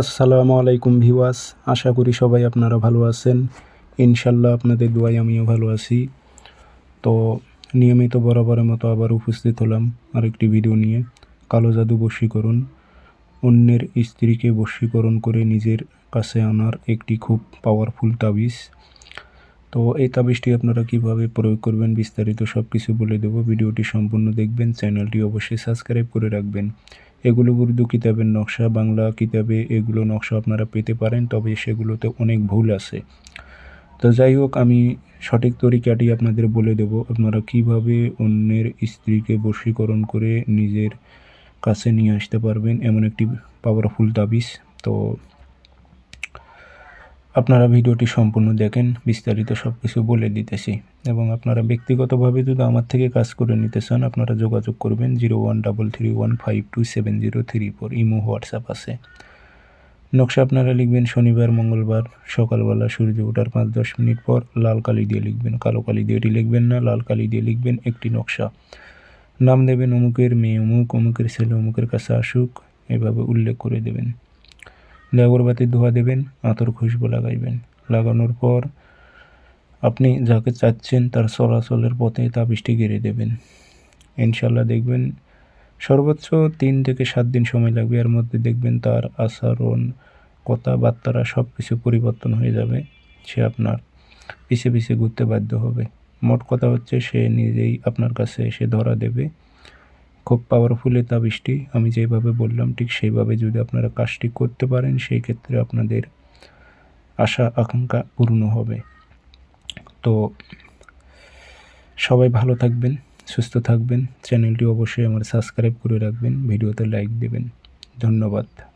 আসসালামু আলাইকুম ভিওয়াস আশা করি সবাই আপনারা ভালো আছেন। ইনশাল্লাহ আপনাদের দোয়াই আমিও ভালো আছি। তো নিয়মিত বরাবরের মতো আবার উপস্থিত হলাম আরেকটি ভিডিও নিয়ে। কালো জাদু বশীকরণ, অন্যের স্ত্রীকে বশীকরণ করে নিজের কাছে আনার একটি খুব পাওয়ারফুল তাবিজ। তো এই তাবিজটি আপনারা কীভাবে প্রয়োগ করবেন বিস্তারিত সব কিছু বলে দেবো। ভিডিওটি সম্পূর্ণ দেখবেন, চ্যানেলটি অবশ্যই সাবস্ক্রাইব করে রাখবেন। এগুলো উর্দু কিতাবের নকশা, বাংলা কিতাবে এগুলো নকশা আপনারা পেতে পারেন, তবে সেগুলোতে অনেক ভুল আছে। তো যাই হোক, আমি সঠিক তরিকাটি আপনাদের বলে দেব, আপনারা কীভাবে অন্যের স্ত্রীকে বশীকরণ করে নিজের কাছে নিয়ে আসতে পারবেন, এমন একটি পাওয়ারফুল তাবিজ। তো আপনারা ভিডিওটি সম্পূর্ণ দেখেন, বিস্তারিত সব কিছু বলে দিতেছি। এবং আপনারা ব্যক্তিগতভাবে যদি আমার থেকে কাজ করে নিতে চান, আপনারা যোগাযোগ করবেন zero one double three one five two seven zero three four. Imo, WhatsApp আছে। নকশা আপনারা লিখবেন শনিবার, মঙ্গলবার, সকালবেলা সূর্য ওঠার পাঁচ দশ মিনিট পর লাল কালি দিয়ে লিখবেন, কালো কালি দিয়ে এটি লিখবেন না, লাল কালি দিয়ে লিখবেন একটি নকশা। নাম দেবেন অমুকের মেয়ে, অমুক, অমুকের ছেলে, অমুকের কাছে আসুক, এভাবে উল্লেখ করে দেবেন। আগরবাতি ধোয়া দেবেন, আতর খুশবু লাগাইবেন। লাগানোর পর আপনি যাকে চাচ্ছেন তার চলাচলের পথে তাবিজটি গেড়ে দেবেন। ইনশাল্লাহ দেখবেন সর্বোচ্চ তিন থেকে সাত দিন সময় লাগবে। এর মধ্যে দেখবেন তার আচরণ, কথাবার্তারা সব কিছু পরিবর্তন হয়ে যাবে, সে আপনার পিছে পিছে ঘুরতে বাধ্য হবে। মোট কথা হচ্ছে সে নিজেই আপনার কাছে এসে ধরা দেবে। খুব পাওয়ারফুল এই তাবিজটি আমি যেভাবে বললাম, ঠিক সেইভাবে যদি আপনারা কাজটি করতে পারেন, সেই ক্ষেত্রে আপনাদের আশা, আকাঙ্ক্ষা পূর্ণ হবে। তো সবাই ভালো থাকবেন, সুস্থ থাকবেন। চ্যানেলটি অবশ্যই আমার সাবস্ক্রাইব করে রাখবেন, ভিডিওতে লাইক দেবেন। ধন্যবাদ।